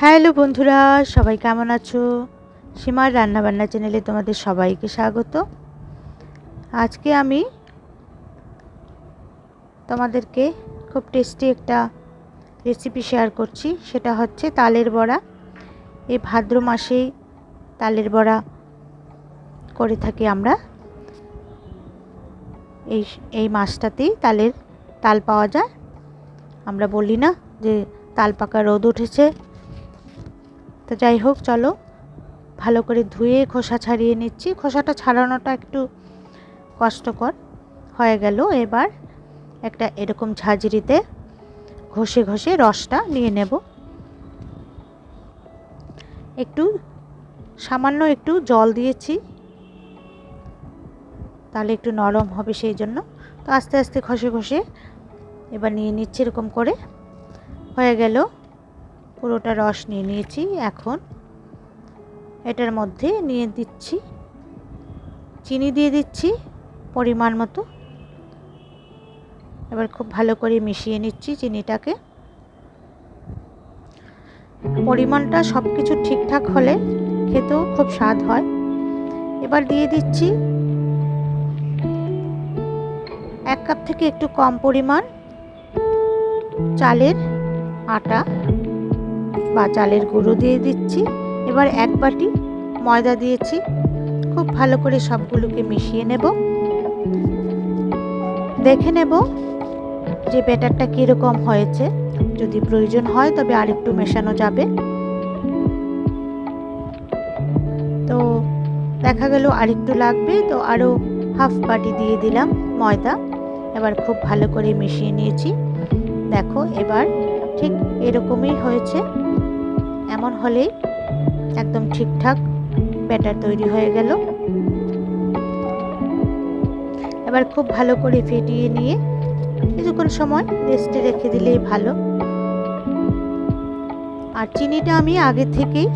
Hello বন্ধুরা, সবাই কেমন আছো? সীমার রান্নাবান্না চ্যানেলে তোমাদের সবাইকে স্বাগত। আজকে আমি তোমাদেরকে খুব টেস্টি একটা রেসিপি শেয়ার করছি, সেটা হচ্ছে তালের বড়া। এই ভাদ্র মাসেই তালের বড়া করে থাকি আমরা। এই এই মাসটাতেই তালের তাল পাওয়া যায়। আমরা বলি না যে তাল পাকা রোদ উঠেছে তো যাই হোক, চলো। ভালো করে ধুয়ে খোসা ছাড়িয়ে নিচ্ছি। খোসাটা ছাড়ানোটা একটু কষ্টকর। হয়ে গেল এবার একটা এরকম ঝাঁঝরিতে ঘষে ঘষে রসটা নিয়ে নেব। একটু সামান্য একটু জল দিয়েছি। তাহলে একটু নরম হবে সেই জন্য। তো আস্তে আস্তে ঘষে ঘষে এবার নিয়ে নিচ্ছি এরকম করে। হয়ে গেল। পুরোটা রস নিয়ে নিয়েছি এখন। এটার মধ্যে নিয়ে দিচ্ছি, চিনি দিয়ে দিচ্ছি পরিমাণ মতো। এবার খুব ভালো করে মিশিয়ে নিচ্ছি চিনিটাকে। পরিমাণটা সব কিছু ঠিকঠাক হলে খেতেও খুব স্বাদ হয়। এবার দিয়ে দিচ্ছি এক কাপ থেকে একটু কম পরিমাণ চালের আটা। বা চালের গুঁড়ো দিয়ে দিচ্ছি। এবার এক বাটি ময়দা দিয়েছি। খুব ভালো করে সবগুলোকে মিশিয়ে নেব। দেখে নেব যে ব্যাটারটা কীরকম হয়েছে। যদি প্রয়োজন হয় তবে আরেকটু মেশানো যাবে। তো দেখা গেল আরেকটু লাগবে। তো আরও হাফ বাটি দিয়ে দিলাম ময়দা। এবার খুব ভালো করে মিশিয়ে নিয়েছি। দেখো এবার ঠিক এরকমই হয়েছে। এমন হলেই একদম ঠিকঠাক ব্যাটার তৈরি হয়ে গেল। এবার খুব ভালো করে ফেটিয়ে নিয়ে কিছুক্ষণ সময় রেস্টে রেখে দিলেই ভালো। আর চিনিটা আমি আগে থেকেই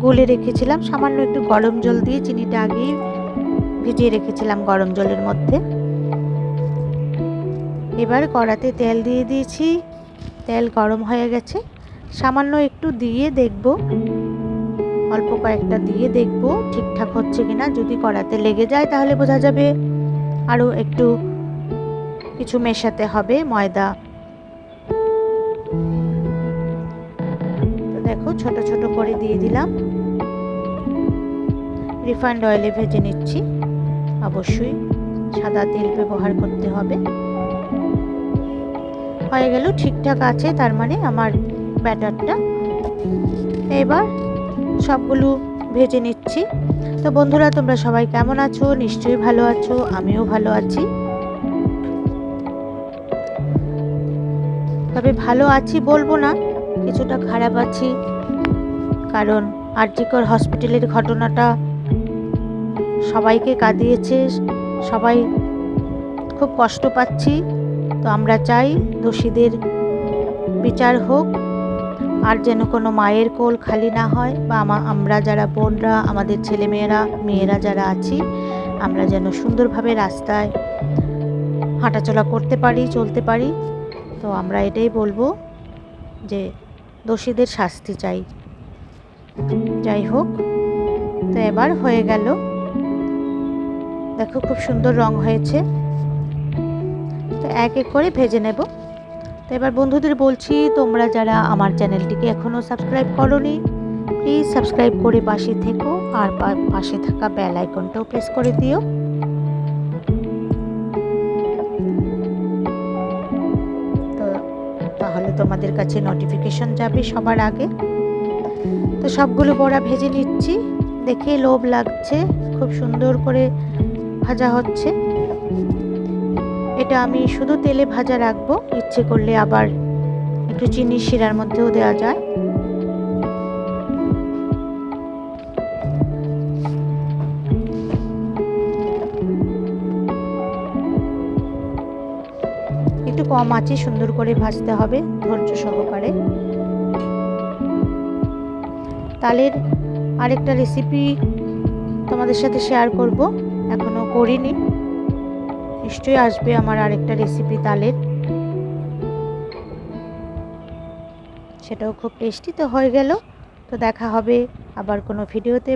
গলে রেখেছিলাম। সামান্য একটু গরম জল দিয়ে চিনিটা আগেই ভিজিয়ে রেখেছিলাম গরম জলের মধ্যে। এবার কড়াতে তেল দিয়ে দিয়েছি। তেল গরম হয়ে গেছে। সামান্য একটু দিয়ে দেখব। অল্প কয়েকটা দিয়ে দেখব ঠিকঠাক হচ্ছে কিনা। যদি কড়াতে লেগে যায় তাহলে বোঝা যাবে। আরও একটু কিছু মেশাতে হবে ময়দা। তো দেখো, ছোট ছোট করে দিয়ে দিলাম। রিফাইন্ড অয়েলে ভেজে নিচ্ছি। অবশ্যই সাদা তেল ব্যবহার করতে হবে। হয়ে গেল, ঠিকঠাক আছে, তার মানে আমার ব্যাটারটা। এবার সবগুলো ভেজে নিচ্ছি। তো বন্ধুরা, তোমরা সবাই কেমন আছো? নিশ্চয়ই ভালো আছো, আমিও ভালো আছি। তবে ভালো আছি বলব না, কিছুটা খারাপ আছি। কারণ আরজিকর হসপিটালের ঘটনাটা সবাইকে কাঁদিয়েছে, সবাই খুব কষ্ট পাচ্ছি। তো আমরা চাই দোষীদের বিচার হোক, আর যেন কোনো মায়ের কোল খালি না হয় বা আমরা যারা বোনরা, আমাদের ছেলেমেয়েরা, মেয়েরা যারা আছি, আমরা যেন সুন্দরভাবে রাস্তায় হাঁটাচলা করতে পারি, চলতে পারি। তো আমরা এটাই বলব যে দোষীদের শাস্তি চাই। যাই হোক, তো এবার হয়ে গেল। দেখো খুব সুন্দর রং হয়েছে। এক এক করে ভেজে নেব। তো এবার বন্ধুদের বলছি, তোমরা যারা আমার চ্যানেলটিকে এখনও সাবস্ক্রাইব করনি প্লিজ সাবস্ক্রাইব করে পাশে থেকো আর পাশে থাকা বেল আইকনটাও প্রেস করে দিও। তো তাহলে তোমাদের কাছে নোটিফিকেশন যাবে সবার আগে। তো সবগুলো বড়া ভেজে নিচ্ছি। দেখে লোভ লাগছে, খুব সুন্দর করে ভাজা হচ্ছে। এটা আমি শুধু তেলে ভাজা রাখব। ইচ্ছে করলে আবার একটু চিনি শিরার মধ্যেও দেওয়া যায়। একটু কম আছে সুন্দর করে ভাজতে হবে ধৈর্য সহকারে। তালের আরেকটা রেসিপি তোমাদের সাথে শেয়ার করব। এখনও করিনি। নিশ্চয়ই আসবে আমার আরেকটা রেসিপি তালের। সেটাও খুব টেস্টি তো হয়ে গেল। তো দেখা হবে আবার কোনো ভিডিওতে